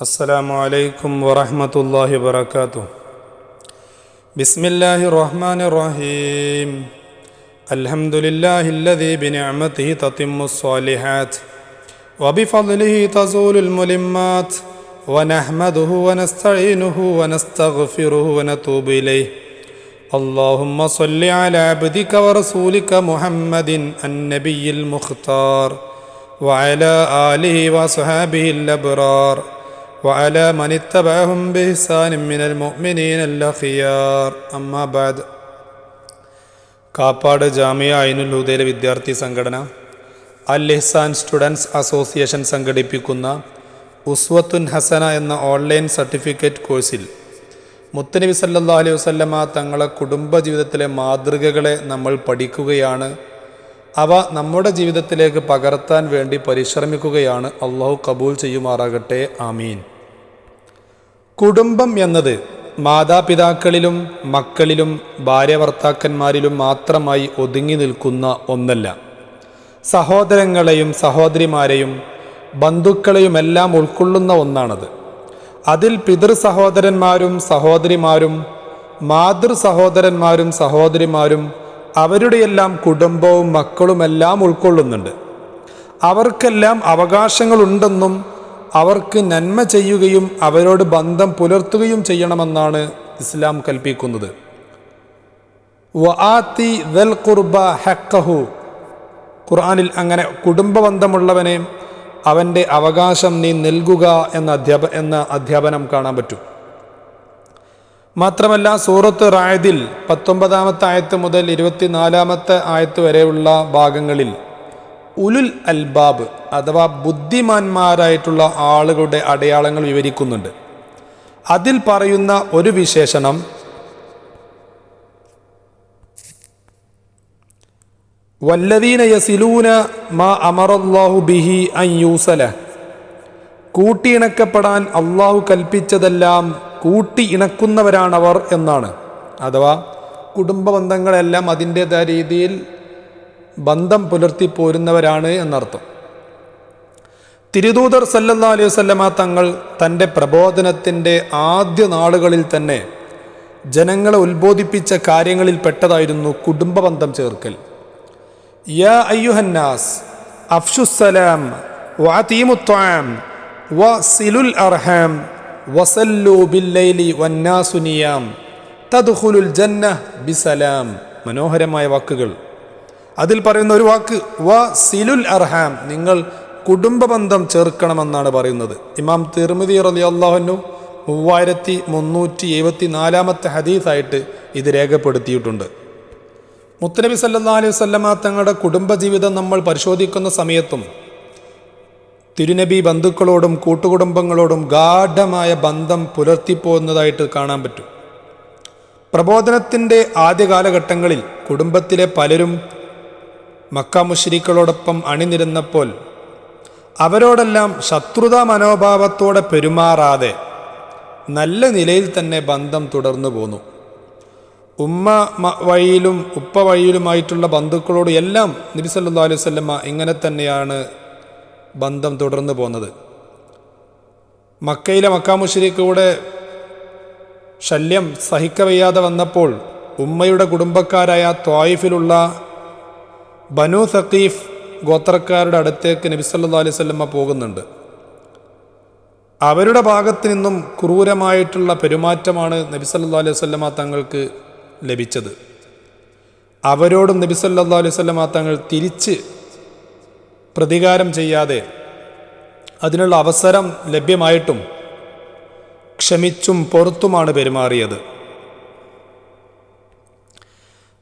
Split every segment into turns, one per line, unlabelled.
السلام عليكم ورحمة الله وبركاته. بسم الله الرحمن الرحيم. الحمد لله الذي بنعمته تتم الصالحات وبفضله تزول الملمات ونحمده ونستعينه ونستغفره ونتوب إليه. اللهم صل على عبدك ورسولك محمد النبي المختار وعلى آله وصحابه الأبرار. وعلى من اتبعهم بإحسان من المؤمنين الأخيار أما بعد കാപ്പാട് ജാമിയ ഐനുൽ ഹുദയിലെ വിദ്യാർത്ഥി സംഘടന അൽ ഇഹ്സാൻ students association സംഘടിപ്പിക്കുന്ന ഉസ്വത്തുൻ ഹസന എന്ന ഓൺലൈൻ സർട്ടിഫിക്കറ്റ് കോഴ്സിൽ മുത്തനബി സല്ലാ അലൈഹി വസല്ലമ തങ്ങളെ കുടുംബജീവിതത്തിലെ മാതൃകകളെ നമ്മൾ പഠിക്കുകയാണ് അവ നമ്മുടെ ജീവിതത്തിലേക്ക് പകർത്താൻ വേണ്ടി പരിശ്രമിക്കുകയാണ് അള്ളാഹു കബൂൽ ചെയ്യുമാറാകട്ടെ ആമീൻ കുടുംബം എന്നത് മാതാപിതാക്കളിലും മക്കളിലും ഭാര്യ ഭർത്താക്കന്മാരിലും മാത്രമായി ഒതുങ്ങി നിൽക്കുന്ന ഒന്നല്ല. സഹോദരങ്ങളെയും സഹോദരിമാരെയും ബന്ധുക്കളെയുമെല്ലാം ഉൾക്കൊള്ളുന്ന ഒന്നാണത്. അതിൽ പിതൃ സഹോദരന്മാരും സഹോദരിമാരും മാതൃ സഹോദരന്മാരും സഹോദരിമാരും അവരുടെയെല്ലാം കുടുംബവും മക്കളുമെല്ലാം ഉൾക്കൊള്ളുന്നുണ്ട്. അവർക്കെല്ലാം അവകാശങ്ങളുണ്ടെന്നും അവർക്ക് നന്മ ചെയ്യുകയും അവരോട് ബന്ധം പുലർത്തുകയും ചെയ്യണമെന്നാണ് ഇസ്ലാം കൽപ്പിക്കുന്നത്. ദൽ ഖുർആനിൽ അങ്ങനെ കുടുംബബന്ധമുള്ളവനെ അവന്റെ അവകാശം നീ നൽകുക എന്ന അധ്യാപ എന്ന അധ്യാപനം കാണാൻ പറ്റും. മാത്രമല്ല സൂറത്ത് റായതിൽ പത്തൊമ്പതാമത്തെ ആയത്ത് മുതൽ ഇരുപത്തിനാലാമത്തെ ആയത്ത് വരെയുള്ള ഭാഗങ്ങളിൽ ഉലുൽ അൽബാബ് അഥവാ ബുദ്ധിമാന്മാരായിട്ടുള്ള ആളുകളുടെ അടയാളങ്ങൾ വിവരിക്കുന്നുണ്ട്. അതിൽ പറയുന്ന ഒരു വിശേഷണം വല്ലദീന യസിലൂന മാ അമറല്ലാഹു ബിഹി അൻ യൂസല. കൂട്ടിയിണക്കപ്പെടാൻ അള്ളാഹു കൽപ്പിച്ചതെല്ലാം കൂട്ടി ഇണക്കുന്നവരാണവർ എന്നാണ്. അഥവാ കുടുംബ ബന്ധങ്ങളെല്ലാം അതിന്റെതായ രീതിയിൽ ബന്ധം പുലർത്തി പോരുന്നവരാണ് എന്നർത്ഥം. തിരുദൂതർ സല്ലല്ലാ അലൈഹി വസല്ലമ തങ്ങൾ തന്റെ പ്രബോധനത്തിന്റെ ആദ്യ നാളുകളിൽ തന്നെ ജനങ്ങളെ ഉത്ബോധിപ്പിച്ച കാര്യങ്ങളിൽ പെട്ടതായിരുന്നു കുടുംബ ബന്ധം ചേർക്കൽ. യാ അയ്യുഹന്നാസ് അഫ്ഷുസലാം വഅതീമുത്വാം വസിലുൽ അർഹാം വസല്ലു ബില്ലൈലി വന്നാസു നിയാം തദ്ഖുലുൽ ജന്ന ബിസലാം. മനോഹരമായ വാക്കുകൾ. അതിൽ പറയുന്ന ഒരു വാക്ക് വ സിലുൽ അർഹാം. നിങ്ങൾ കുടുംബ ബന്ധം ചേർക്കണമെന്നാണ് പറയുന്നത്. ഇമാം തിർമിതി റലി അള്ളാഹുനു മൂവായിരത്തി മുന്നൂറ്റി എഴുപത്തി നാലാമത്തെ ഹദീസായിട്ട് ഇത് രേഖപ്പെടുത്തിയിട്ടുണ്ട്. മുത്തനബി സല്ലാ അലൈഹി വല്ലമ തങ്ങളുടെ കുടുംബജീവിതം നമ്മൾ പരിശോധിക്കുന്ന സമയത്തും തിരുനബി ബന്ധുക്കളോടും കൂട്ടുകുടുംബങ്ങളോടും ഗാഠമായ ബന്ധം പുലർത്തിപ്പോകുന്നതായിട്ട് കാണാൻ പറ്റും. പ്രബോധനത്തിന്റെ ആദ്യ കാലഘട്ടങ്ങളിൽ കുടുംബത്തിലെ പലരും മക്ക മുഷ്രീക്കളോടൊപ്പം അണിനിരുന്നപ്പോൾ അവരോടെല്ലാം ശത്രുതാ മനോഭാവത്തോടെ പെരുമാറാതെ നല്ല നിലയിൽ തന്നെ ബന്ധം തുടർന്നു പോന്നു. ഉമ്മ വഴിയിലും ഉപ്പ വഴിയിലുമായിട്ടുള്ള ബന്ധുക്കളോട് എല്ലാം നബി അലൈഹി സ്വല്ല ഇങ്ങനെ തന്നെയാണ് ബന്ധം തുടർന്നു പോന്നത്. മക്കയിലെ മക്കാമുഷരിക്കൂടെ ശല്യം സഹിക്കവയ്യാതെ വന്നപ്പോൾ ഉമ്മയുടെ കുടുംബക്കാരായ ത്വായിഫിലുള്ള ബനു സഖീഫ് ഗോത്രക്കാരുടെ അടുത്തേക്ക് നബി സല്ലാ അലൈഹി സ്വല്ലമ്മ പോകുന്നുണ്ട്. അവരുടെ ഭാഗത്തു നിന്നും ക്രൂരമായിട്ടുള്ള പെരുമാറ്റമാണ് നബി സല്ലാ അലൈഹി സ്വല്ലമ്മ തങ്ങൾക്ക് ലഭിച്ചത്. അവരോടും നബി സല്ലാ അലൈഹി സ്വല്ലമ്മ തങ്ങൾ തിരിച്ച് പ്രതികാരം ചെയ്യാതെ അതിനുള്ള അവസരം ലഭ്യമായിട്ടും ക്ഷമിച്ചും പുറത്തുമാണ് പെരുമാറിയത്.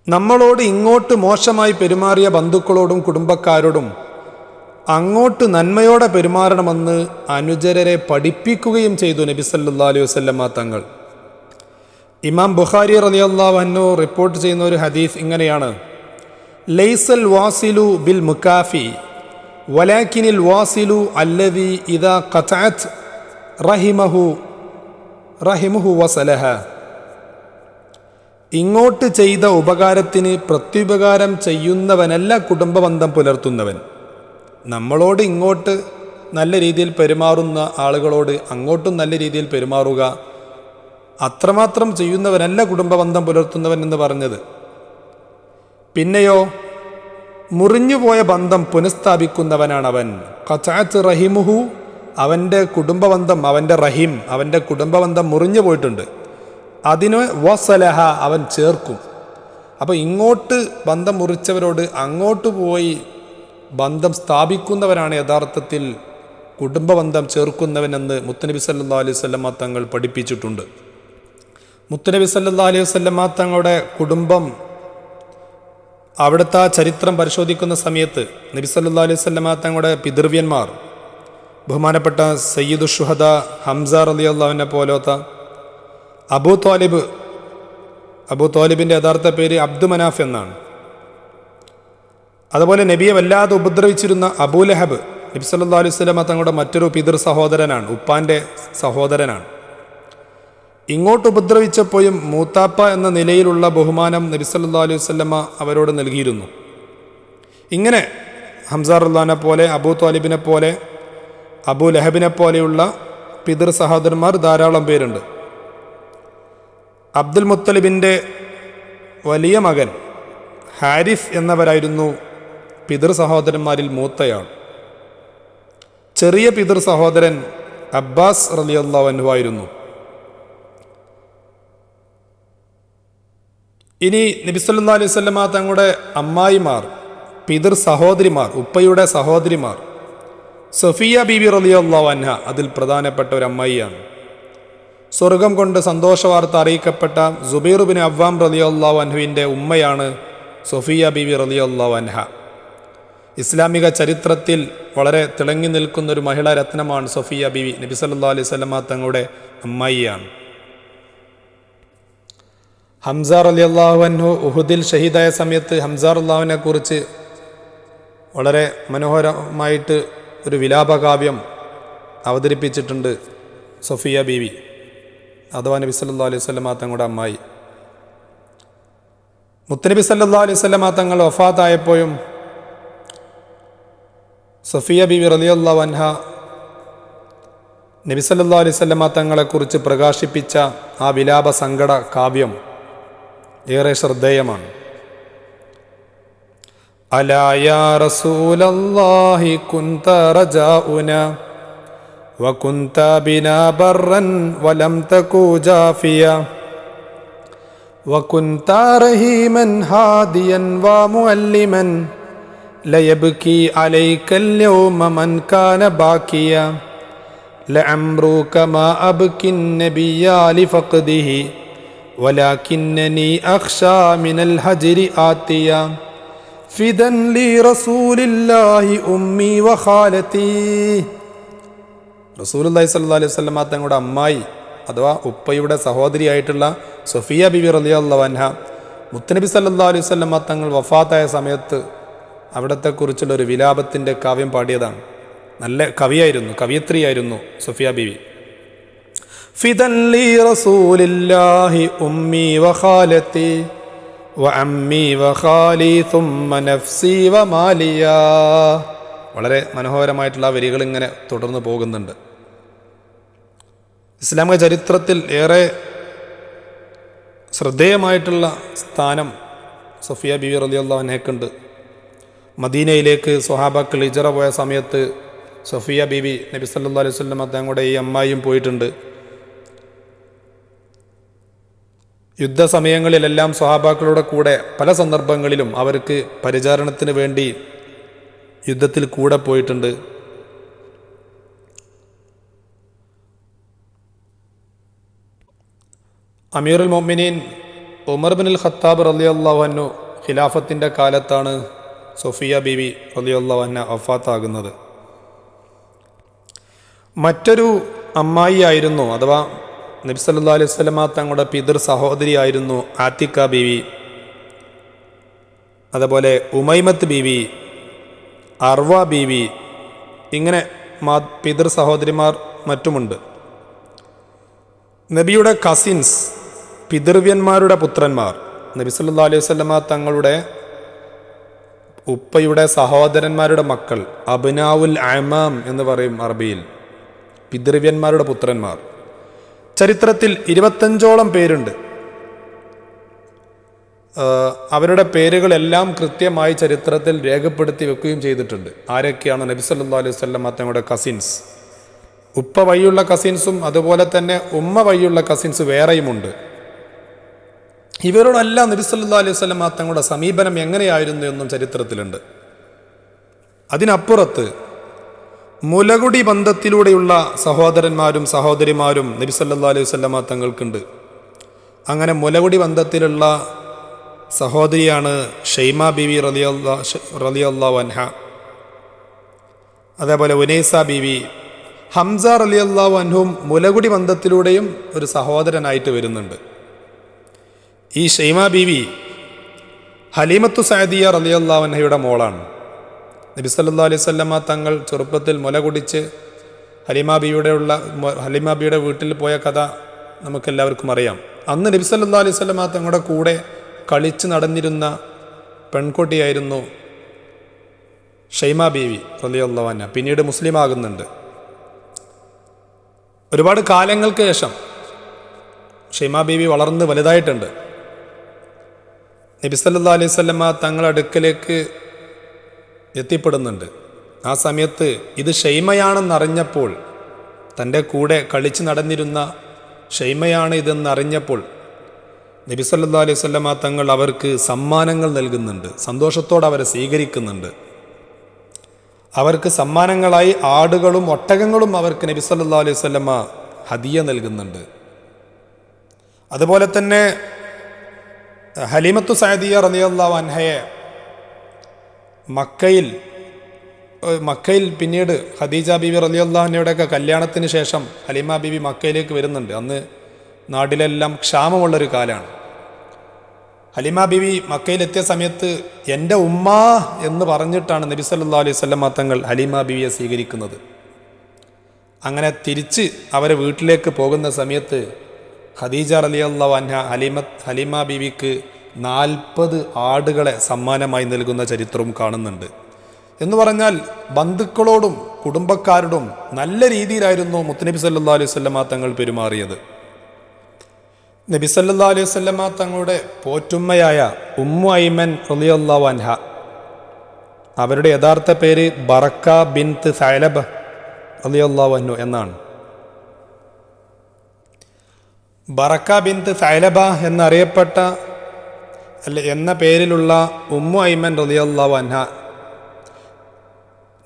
നമ്മളോട് ഇങ്ങോട്ട് മോശമായി പെരുമാറിയ ബന്ധുക്കളോടും കുടുംബക്കാരോടും അങ്ങോട്ട് നന്മയോടെ പെരുമാറണമെന്ന് അനുചരരെ പഠിപ്പിക്കുകയും ചെയ്തു നബി സല്ലാ അലൈഹി വസ്ലമ തങ്ങൾ. ഇമാം ബുഖാരി റലിയല്ലാഹു റിപ്പോർട്ട് ചെയ്യുന്ന ഒരു ഹദീസ് ഇങ്ങനെയാണ്. ലൈസൽ വാസിലു ബിൽ മുക്കാഫി വലാക്കിനിൽ വാസിലു അല്ലവി ഇദാ ഖതഅത് റഹിമഹു റഹിമുഹു വസലഹ. ഇങ്ങോട്ട് ചെയ്ത ഉപകാരത്തിന് പ്രത്യുപകാരം ചെയ്യുന്നവനല്ല കുടുംബബന്ധം പുലർത്തുന്നവൻ. നമ്മളോട് ഇങ്ങോട്ട് നല്ല രീതിയിൽ പെരുമാറുന്ന ആളുകളോട് അങ്ങോട്ടും നല്ല രീതിയിൽ പെരുമാറുക അത്രമാത്രം ചെയ്യുന്നവനല്ല കുടുംബബന്ധം പുലർത്തുന്നവൻ എന്ന് പറഞ്ഞത്. പിന്നെയോ മുറിഞ്ഞുപോയ ബന്ധം പുനഃസ്ഥാപിക്കുന്നവനാണ് അവൻ കച്ചാത്ത് റഹിമുഹു അവന്റെ കുടുംബബന്ധം അവന്റെ റഹിം അവന്റെ കുടുംബബന്ധം മുറിഞ്ഞു പോയിട്ടുണ്ട് അതിന് വസലഹ അവൻ ചേർക്കും. അപ്പോൾ ഇങ്ങോട്ട് ബന്ധം മുറിച്ചവരോട് അങ്ങോട്ട് പോയി ബന്ധം സ്ഥാപിക്കുന്നവരാണ് യഥാർത്ഥത്തിൽ കുടുംബബന്ധം ചേർക്കുന്നവനെന്ന് മുത്തനബി സല്ലാ അലൈഹി സ്വല്ലമ്മ തങ്ങൾ പഠിപ്പിച്ചിട്ടുണ്ട്. മുത്തനബി സല്ലാ അലൈഹി സ്വല്ലമ്മ തങ്ങളുടെ കുടുംബം അവിടുത്തെ ആ ചരിത്രം പരിശോധിക്കുന്ന സമയത്ത് നബി സല്ലാ അലൈഹി സ്വല്ലമ്മ തങ്ങളുടെ പിതൃവ്യന്മാർ ബഹുമാനപ്പെട്ട സയ്യിദ് ഷുഹദ ഹംസ അള്ളാഹുവിനെ പോലത്തെ അബൂ തോലിബ് അബൂ തോലിബിന്റെ യഥാർത്ഥ പേര് അബ്ദു മനാഫ് എന്നാണ്. അതുപോലെ നബിയെ വല്ലാതെ ഉപദ്രവിച്ചിരുന്ന അബൂലഹബ് നബി സല്ലാ അലൈഹി സ്വലമ തങ്ങളുടെ മറ്റൊരു പിതൃ സഹോദരനാണ് ഉപ്പാന്റെ സഹോദരനാണ്. ഇങ്ങോട്ട് ഉപദ്രവിച്ചപ്പോഴും മൂത്താപ്പ എന്ന നിലയിലുള്ള ബഹുമാനം നബി സല്ലാ അലൈഹി വല്ലമ അവരോട് നൽകിയിരുന്നു. ഇങ്ങനെ അള്ളഹാനെ പോലെ അബൂ താലിബിനെ പോലെ അബൂ ലഹബിനെ പോലെയുള്ള പിതൃ സഹോദരന്മാർ ധാരാളം പേരുണ്ട്. അബ്ദുൽ മുത്തലിബിന്റെ വലിയ മകൻ ഹാരിഫ് എന്നവരായിരുന്നു പിതൃ സഹോദരന്മാരിൽ മൂത്തയാൾ. ചെറിയ പിതൃ സഹോദരൻ അബ്ബാസ് റലിയല്ലാവൻഹു ആയിരുന്നു. ഇനി നബിസ്വല്ലാ അലൈഹി സ്വല്ലമ തങ്ങളുടെ അമ്മായിമാർ പിതൃ സഹോദരിമാർ ഉപ്പയുടെ സഹോദരിമാർ സഫിയ ബീബി റലിയല്ലാവൻഹ അതിൽ പ്രധാനപ്പെട്ട ഒരു അമ്മായിയാണ്. സ്വർഗം കൊണ്ട് സന്തോഷവാർത്ത അറിയിക്കപ്പെട്ട സുബൈർ ബിൻ അവ്വാം റലിയല്ലാ അൻഹുവിന്റെ ഉമ്മയാണ് സൊഫിയ ബിവി റലിയല്ലാ അൻഹ. ഇസ്ലാമിക ചരിത്രത്തിൽ വളരെ തിളങ്ങി നിൽക്കുന്ന ഒരു മഹിളാ രത്നമാണ് സൊഫിയ ബിവി നബി സല്ലാ അലൈഹി സ്വലമ തങ്ങളുടെ അമ്മായിയാണ്. ഹംസാർ അലി അള്ളാഹുഅൻഹു ഉഹുദിൽ ഷഹീദായ സമയത്ത് ഹംസാർ അള്ളാഹുവിനെ കുറിച്ച് വളരെ മനോഹരമായിട്ട് ഒരു വിലാപകാവ്യം അവതരിപ്പിച്ചിട്ടുണ്ട് സൊഫിയ ബീവി. അഥവാ നബി സല്ലാ അലൈഹി സ്വലമ തങ്ങളുടെ അമ്മായി. മുത്തനബി സല്ലാ അലൈഹി സ്വലമ തങ്ങൾ വഫാത്തായപ്പോഴും സഫിയ ബിബി റലിയുള്ള വൻഹ നബി സല്ലാ അലൈഹി സ്വലമ തങ്ങളെക്കുറിച്ച് പ്രകാശിപ്പിച്ച ആ വിലാപ സങ്കട കാവ്യം ഏറെ ശ്രദ്ധേയമാണ്. അലായ റസൂലല്ലാഹി കുന്ത റജാഉന وكنت بنا برا ولم تكو جافيا. وكنت رهيما هاديا ومؤلما. ليبكي عليك اليوم من كان باكيا. لعمرك ما أبكي النبي لفقده. ولكنني أخشى من الهجر آتيا. فدا لرسول الله أمي وخالتي. അള്ളഹി സല്ലാ അലൈഹി സ്വലമ തങ്ങളുടെ അമ്മായി അഥവാ ഉപ്പയുടെ സഹോദരിയായിട്ടുള്ള സൊഫിയ ബിബി റലിയല്ലാൻഹ മുത്തനബി സല്ലാ അലൈഹി സ്വലമ തങ്ങൾ വഫാത്തായ സമയത്ത് അവിടത്തെക്കുറിച്ചുള്ള ഒരു വിലാപത്തിന്റെ കാവ്യം പാടിയതാണ്. നല്ല കവിയായിരുന്നു കവിയത്രിയായിരുന്നു സൊഫിയ ബിബി ഫിദൻ ലി റസൂലില്ലാഹി ഉമ്മി വഖാലത്തി വഅമ്മി വഖാലി തുമ്മ നഫ്സി വമാലിയ വളരെ മനോഹരമായിട്ടുള്ള വരികൾ ഇങ്ങനെ തുടർന്ന് പോകുന്നുണ്ട്. ഇസ്ലാമിക ചരിത്രത്തിൽ ഏറെ ശ്രദ്ധേയമായിട്ടുള്ള സ്ഥാനം സഫിയ ബിബി റലിയല്ലാഹനേക്കുണ്ട് മദീനയിലേക്ക് സ്വഹാബാക്കൾ ഇജറ പോയ സമയത്ത് സഫിയ ബിബി നബി സല്ലാ അലൈഹി സ്വല്ലം അദ്ദേഹങ്ങളുടെ ഈ അമ്മായിയും പോയിട്ടുണ്ട്. യുദ്ധസമയങ്ങളിലെല്ലാം സ്വഹാബാക്കളുടെ കൂടെ പല സന്ദർഭങ്ങളിലും അവർക്ക് പരിചാരണത്തിന് വേണ്ടി യുദ്ധത്തിൽ കൂടെ പോയിട്ടുണ്ട്. അമീറുൽ മൊമിനീൻ ഉമർ ബിൻ ഖത്താബ് റലി അള്ളാഹു ഖിലാഫത്തിന്റെ കാലത്താണ് സൊഫിയ ബീവി റലി അള്ളാഹുന്ന വഫാത്താകുന്നത്. മറ്റൊരു അമ്മായി ആയിരുന്നു അഥവാ നബി സല്ലാ അലൈഹി സ്വലമ തങ്ങളുടെ പിതൃ സഹോദരിയായിരുന്നു ആത്തിക്ക ബീവി. അതുപോലെ ഉമൈമത്ത് ബീവി അർവ ബീവി ഇങ്ങനെ മാ പിതൃ സഹോദരിമാർ മറ്റുമുണ്ട്. നബിയുടെ കസിൻസ് പിതൃവ്യന്മാരുടെ പുത്രന്മാർ. നബി സല്ലാ അലൈഹി വല്ലമ തങ്ങളുടെ ഉപ്പയുടെ സഹോദരന്മാരുടെ മക്കൾ അബിനാവുൽ അമാം എന്ന് പറയും അറബിയിൽ. പിതൃവ്യന്മാരുടെ പുത്രന്മാർ. ചരിത്രത്തിൽ ഇരുപത്തഞ്ചോളം പേരുണ്ട്. അവരുടെ പേരുകളെല്ലാം കൃത്യമായി ചരിത്രത്തിൽ രേഖപ്പെടുത്തി വെക്കുകയും ചെയ്തിട്ടുണ്ട്. ആരൊക്കെയാണ്? നബി സല്ലാ അലൈഹി സ്വല്ലം തങ്ങളുടെ കസിൻസ് ഉപ്പ വഴിയുള്ള കസിൻസും അതുപോലെ തന്നെ ഉമ്മ വഴിയുള്ള കസിൻസ് വേറെയുമുണ്ട്. ഇവരോടെല്ലാം നബി സല്ലാ അലൈഹി സ്വലം തങ്ങളുടെ സമീപനം എങ്ങനെയായിരുന്നു എന്നും ചരിത്രത്തിലുണ്ട്. അതിനപ്പുറത്ത് മുലകുടി ബന്ധത്തിലൂടെയുള്ള സഹോദരന്മാരും സഹോദരിമാരും നബി സല്ലാ അലൈഹി സ്വല്ലമ തങ്ങൾക്കുണ്ട്. അങ്ങനെ മുലകുടി ബന്ധത്തിലുള്ള സഹോദരിയാണ് ഷെയ്മ ബിവി റലിയല്ലാ റലിയല്ലാ വൻഹ അതേപോലെ ഉനൈസ ബിവി ഹംസ റലിയല്ലാ വൻഹും മുലകുടി ബന്ധത്തിലൂടെയും ഒരു സഹോദരനായിട്ട് വരുന്നുണ്ട്. ഈ ഷെയ്മ ബീവി ഹലീമത്തു സാദിയ റലിയല്ലാവൻഹയുടെ മോളാണ്. നബി സല്ലാ അലൈഹി സ്വല്ലമ്മ തങ്ങൾ ചെറുപ്പത്തിൽ മുല കുടിച്ച് ഹലീമ ബിയുടെ ഉള്ള ഹലീമ ബിയുടെ വീട്ടിൽ പോയ കഥ നമുക്കെല്ലാവർക്കും അറിയാം. അന്ന് നബി സല്ലാ അലൈഹി സ്വല്ലമ്മ തങ്ങളുടെ കൂടെ കളിച്ച് നടന്നിരുന്ന പെൺകുട്ടിയായിരുന്നു ഷൈമ ബീവി റലിയല്ലാവന്ന പിന്നീട് മുസ്ലിം ആകുന്നുണ്ട്. ഒരുപാട് കാലങ്ങൾക്ക് ശേഷം ഷൈമ ബീവി വളർന്ന് വലുതായിട്ടുണ്ട്. നബി സല്ലാ അലൈഹി സ്വല്ലമ്മ തങ്ങളുടെ അടുക്കലേക്ക് എത്തിപ്പെടുന്നുണ്ട്. ആ സമയത്ത് ഇത് ഷെയ്മയാണെന്നറിഞ്ഞപ്പോൾ തന്റെ കൂടെ കളിച്ചു നടന്നിരുന്ന ഷെയ്മയാണ് ഇതെന്നറിഞ്ഞപ്പോൾ നബി സല്ലാ അലൈഹി സ്വല്ലമ്മ തങ്ങൾ അവർക്ക് സമ്മാനങ്ങൾ നൽകുന്നുണ്ട്. സന്തോഷത്തോടെ അവരെ സ്വീകരിക്കുന്നുണ്ട്. അവർക്ക് സമ്മാനങ്ങളായി ആടുകളും ഒട്ടകങ്ങളും അവർക്ക് നബി സല്ലാ അലൈഹി സ്വല്ലമ്മ ഹദിയ നൽകുന്നുണ്ട്. അതുപോലെ തന്നെ ഹലീമത്തു സഅദിയ റളിയല്ലാഹു അൻഹയെ മക്കയിൽ മക്കയിൽ പിന്നീട് ഖദീജ ബീവി റളിയല്ലാഹുവിന്റെയൊക്കെ കല്യാണത്തിന് ശേഷം ഹലീമ ബീവി മക്കയിലേക്ക് വരുന്നുണ്ട്. അന്ന് നാട്ടിലെല്ലാം ക്ഷാമമുള്ളൊരു കാലമാണ് ഹലീമ ബീവി മക്കയിലെത്തിയ സമയത്ത് എന്റെ ഉമ്മ എന്ന് പറഞ്ഞിട്ടാണ് നബി സല്ലാ അലൈഹി വസല്ലമ തങ്ങൾ ഹലീമ ബീവിയെ സ്വീകരിക്കുന്നത്. അങ്ങനെ തിരിച്ച് അവരെ വീട്ടിലേക്ക് പോകുന്ന സമയത്ത് ഖദീജ റളിയല്ലാഹു അൻഹ ഹലീമത്ത് ഹലിമ ബിവിക്ക് നാൽപ്പത് ആടുകളെ സമ്മാനമായി നൽകുന്ന ചരിത്രവും കാണുന്നുണ്ട്. എന്ന് പറഞ്ഞാൽ ബന്ധുക്കളോടും കുടുംബക്കാരോടും നല്ല രീതിയിലായിരുന്നു മുത്തനബി സല്ലാ അലൈഹി വസല്ലമ തങ്ങൾ പെരുമാറിയത്. നബി സല്ലാ അലൈഹി വസല്ലമ തങ്ങളുടെ പോറ്റുമ്മയായ ഉമ്മു ഐമൻ റളിയല്ലാഹു വൻഹ അവരുടെ യഥാർത്ഥ പേര് ബറക്ക ബിൻ സൈലബ് റളിയല്ലാഹു വന്നു എന്നാണ്. ബറക്ക ബിന്ത് സൈലബ എന്നറിയപ്പെട്ട അല്ല എന്ന പേരിലുള്ള ഉമ്മു ഐമൻ റളിയല്ലാഹു അൻഹ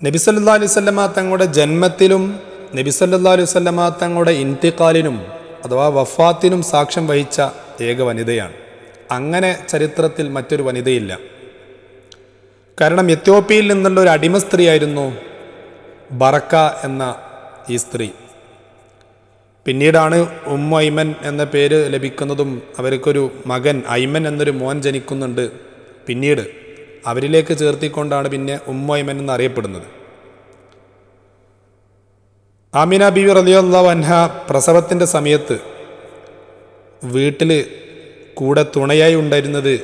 നബി സല്ലല്ലാഹു അലൈഹി തങ്ങളുടെ ജന്മത്തിലും നബിസല്ലാ അലൈഹി തങ്ങളുടെ ഇന്തിക്കാലിനും അഥവാ വഫാത്തിനും സാക്ഷ്യം വഹിച്ച ഏക വനിതയാണ്. അങ്ങനെ ചരിത്രത്തിൽ മറ്റൊരു വനിതയില്ല. കാരണം എത്യോപ്യയിൽ നിന്നുള്ള ഒരു അടിമ സ്ത്രീയായിരുന്നു ബറക്ക എന്ന ഈ സ്ത്രീ. പിന്നീടാണ് ഉമ്മ ഐമൻ എന്ന പേര് ലഭിക്കുന്നതും അവർക്കൊരു മകൻ ഐമൻ എന്നൊരു മോൻ ജനിക്കുന്നുണ്ട്. പിന്നീട് അവരിലേക്ക് ചേർത്തിക്കൊണ്ടാണ് പിന്നെ ഉമ്മ ഐമൻ എന്നറിയപ്പെടുന്നത്. ആമിന ബിവി റലിയുള്ള വൻഹ പ്രസവത്തിന്റെ സമയത്ത് വീട്ടിൽ കൂടെ തുണയായി ഉണ്ടായിരുന്നത്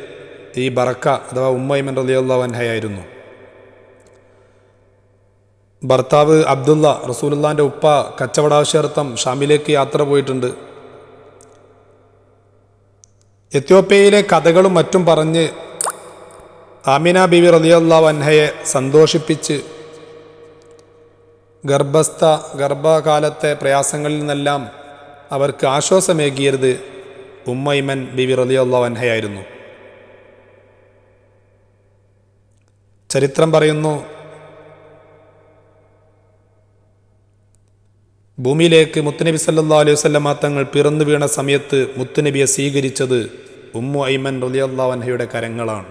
ഈ ബറക്ക അഥവാ ഉമ്മ ഐമൻ റലിയുള്ള അൻഹയായിരുന്നു. ഭർത്താവ് അബ്ദുള്ള റസൂലുള്ളാന്റെ ഉപ്പ കച്ചവടാവശ്യാർത്ഥം ഷാമിലേക്ക് യാത്ര പോയിട്ടുണ്ട്. എത്യോപ്യയിലെ കഥകളും മറ്റും പറഞ്ഞ് ആമിന ബിബി റലിയുള്ള വൻഹയെ സന്തോഷിപ്പിച്ച് ഗർഭസ്ഥ ഗർഭകാലത്തെ പ്രയാസങ്ങളിൽ നിന്നെല്ലാം അവർക്ക് ആശ്വാസമേകിയത് ഉമ്മൈമൻ ബിബി റലിയുള്ള വൻഹയായിരുന്നു ചരിത്രം പറയുന്നു ഭൂമിയിലേക്ക് മുത്തുനബി സല്ലാ അലൈഹി വസല്ലമ തങ്ങൾ പിറന്നു വീണ സമയത്ത് മുത്തുനബിയെ സ്വീകരിച്ചത് ഉമ്മു ഐമൻ റലിയല്ലാവൻഹയുടെ കരങ്ങളാണ്.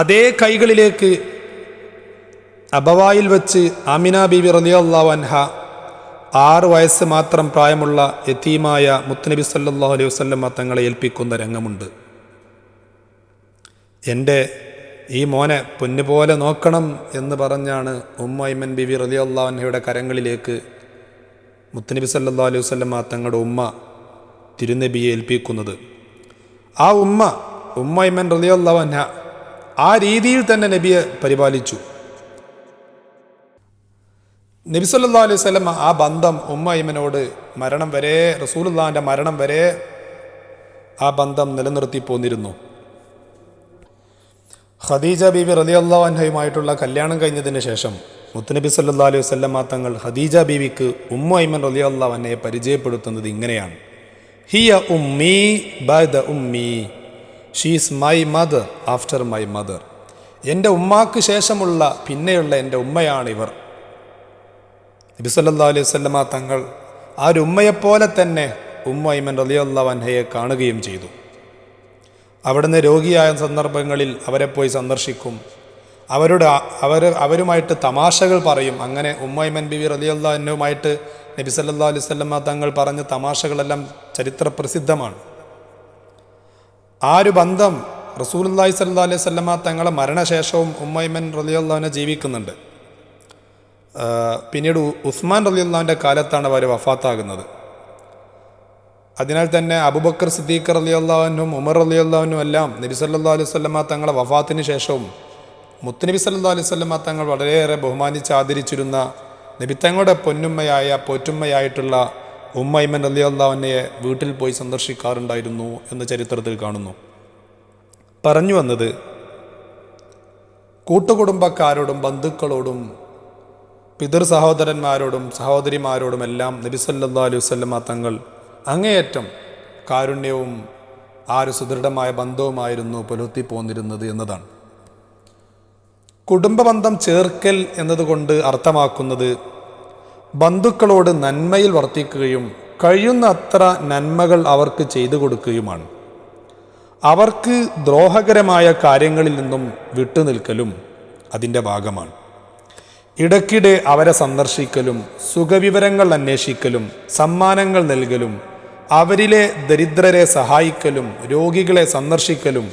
അതേ കൈകളിലേക്ക് അബവായിൽ വെച്ച് ആമിന ബിബി റലിയല്ലാവൻഹ ആറ് വയസ്സ് മാത്രം പ്രായമുള്ള യത്തീമായ മുത്തുനബി സല്ലാ അലൈഹി വസല്ലമ തങ്ങളെ ഏൽപ്പിക്കുന്ന രംഗമുണ്ട്. എന്റെ ഈ മോനെ പൊന്നുപോലെ നോക്കണം എന്ന് പറഞ്ഞാണ് ഉമ്മൈമൻ ബിവി റലി അള്ളാഹുഹയുടെ കരങ്ങളിലേക്ക് മുത്തനബി സല്ലാ അലൈഹി വസ്ലമ തങ്ങളുടെ ഉമ്മ തിരുനബിയെ ഏൽപ്പിക്കുന്നത്. ആ ഉമ്മ ഉമ്മൈമൻ റലി അള്ളാഹുഹ ആ രീതിയിൽ തന്നെ നബിയെ പരിപാലിച്ചു. നബി സല്ലാ അലൈഹി സ്വലം ആ ബന്ധം ഉമ്മ ഇമനോട് മരണം വരെ റസൂലുള്ളാഹിന്റെ മരണം വരെ ആ ബന്ധം നിലനിർത്തി പോന്നിരുന്നു. ഖദീജ ബീവി റലി അൻഹയുമായിട്ടുള്ള കല്യാണം കഴിഞ്ഞതിന് ശേഷം മുത്തുനബി സല്ലാ അലൈഹി വല്ലമ്മ തങ്ങൾ ഖദീജ ബീവിക്ക് ഉമ്മു ഐമൻ റലി അൻഹയെ പരിചയപ്പെടുത്തുന്നത് ഇങ്ങനെയാണ്. Here Ummi by the Ummi she's my mother after my mother എന്റെ ഉമ്മാക്ക് ശേഷമുള്ള പിന്നെയുള്ള എന്റെ ഉമ്മയാണ് ഇവർ നബി സല്ലാ അലൈഹി വല്ലമ്മ തങ്ങൾ ആ ഒരു ഉമ്മയെപ്പോലെ തന്നെ ഉമ്മ ഐമൻ റലിയല്ലാ വൻഹയെ കാണുകയും ചെയ്തു. അവിടുന്ന് രോഗിയായ സന്ദർഭങ്ങളിൽ അവരെ പോയി സന്ദർശിക്കും. അവരുടെ അവർ അവരുമായിട്ട് തമാശകൾ പറയും. അങ്ങനെ ഉമ്മൈമൻ ബിബി റലിയല്ലാ എന്നുമായിട്ട് നബി സല്ലാ അലൈഹി സ്വല്ലമ്മ തങ്ങൾ പറഞ്ഞ തമാശകളെല്ലാം ചരിത്രപ്രസിദ്ധമാണ് ആ ഒരു ബന്ധം റസൂലി സല്ലാ അലൈഹി സ്വല്ലമ്മ തങ്ങളെ മരണശേഷവും ഉമ്മൈമൻ റലിയല്ലാവിനെ ജീവിക്കുന്നുണ്ട്. പിന്നീട് ഉസ്മാൻ റലിയല്ലാവിന്റെ കാലത്താണ് അവർ വഫാത്താകുന്നത്. അതിനാൽ തന്നെ അബുബക്കർ സിദ്ദീഖർ അലി അള്ളാഹുനും ഉമർ അലി അള്ളാഹുനും എല്ലാം നബി സല്ലാ അലൈഹി സ്വല്ലമ്മ തങ്ങളെ വഫാത്തിന് ശേഷവും മുത്തുനബി സല്ലാ അലൈഹി സ്വല്ലമ്മ തങ്ങൾ വളരെയേറെ ബഹുമാനിച്ച് ആദരിച്ചിരുന്ന നബി തങ്ങളുടെ പൊന്നുമ്മയായ പോറ്റുമ്മയായിട്ടുള്ള ഉമ്മൈമൻ അലി അള്ളാഹുവിനെ വീട്ടിൽ പോയി സന്ദർശിക്കാറുണ്ടായിരുന്നു എന്ന് ചരിത്രത്തിൽ കാണുന്നു. പറഞ്ഞു വന്നത് കൂട്ടുകുടുംബക്കാരോടും ബന്ധുക്കളോടും പിതൃ സഹോദരന്മാരോടും സഹോദരിമാരോടുമെല്ലാം നബി സല്ലല്ലാഹു അലൈഹി വസല്ലമ തങ്ങൾ അങ്ങേയറ്റം കാരുണ്യവും ആ ഒരു സുദൃഢമായ ബന്ധവുമായിരുന്നു പുലർത്തി പോന്നിരുന്നത് എന്നതാണ്. കുടുംബബന്ധം ചേർക്കൽ എന്നതുകൊണ്ട് അർത്ഥമാക്കുന്നത് ബന്ധുക്കളോട് നന്മയിൽ വർത്തിക്കുകയും കഴിയുന്ന അത്ര നന്മകൾ അവർക്ക് ചെയ്തു കൊടുക്കുകയുമാണ്. അവർക്ക് ദ്രോഹകരമായ കാര്യങ്ങളിൽ നിന്നും വിട്ടുനിൽക്കലും അതിന്റെ ഭാഗമാണ്. ഇടയ്ക്കിടെ അവരെ സന്ദർശിക്കലും സുഖവിവരങ്ങൾ അന്വേഷിക്കലും സമ്മാനങ്ങൾ നൽകലും അവരിലെ ദരിദ്രരെ സഹായിക്കലും രോഗികളെ സന്ദർശിക്കലും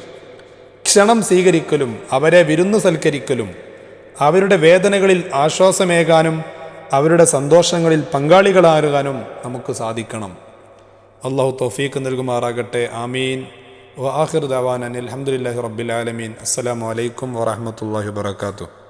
ക്ഷണം സ്വീകരിക്കലും അവരെ വിരുന്നു സൽക്കരിക്കലും അവരുടെ വേദനകളിൽ ആശ്വാസമേകാനും അവരുടെ സന്തോഷങ്ങളിൽ പങ്കാളികളാകാനും നമുക്ക് സാധിക്കണം. അള്ളാഹു തൗഫീഖ് നൽകുമാറാകട്ടെ. ആമീൻ. വാഹിർ ദവാൻ അനിൽ അഹമ്മദില്ലാഹി റബ്ബിലാലമീൻ അസ്സാം വലൈക്കും വാഹമത്തല്ലാഹി വാത്തു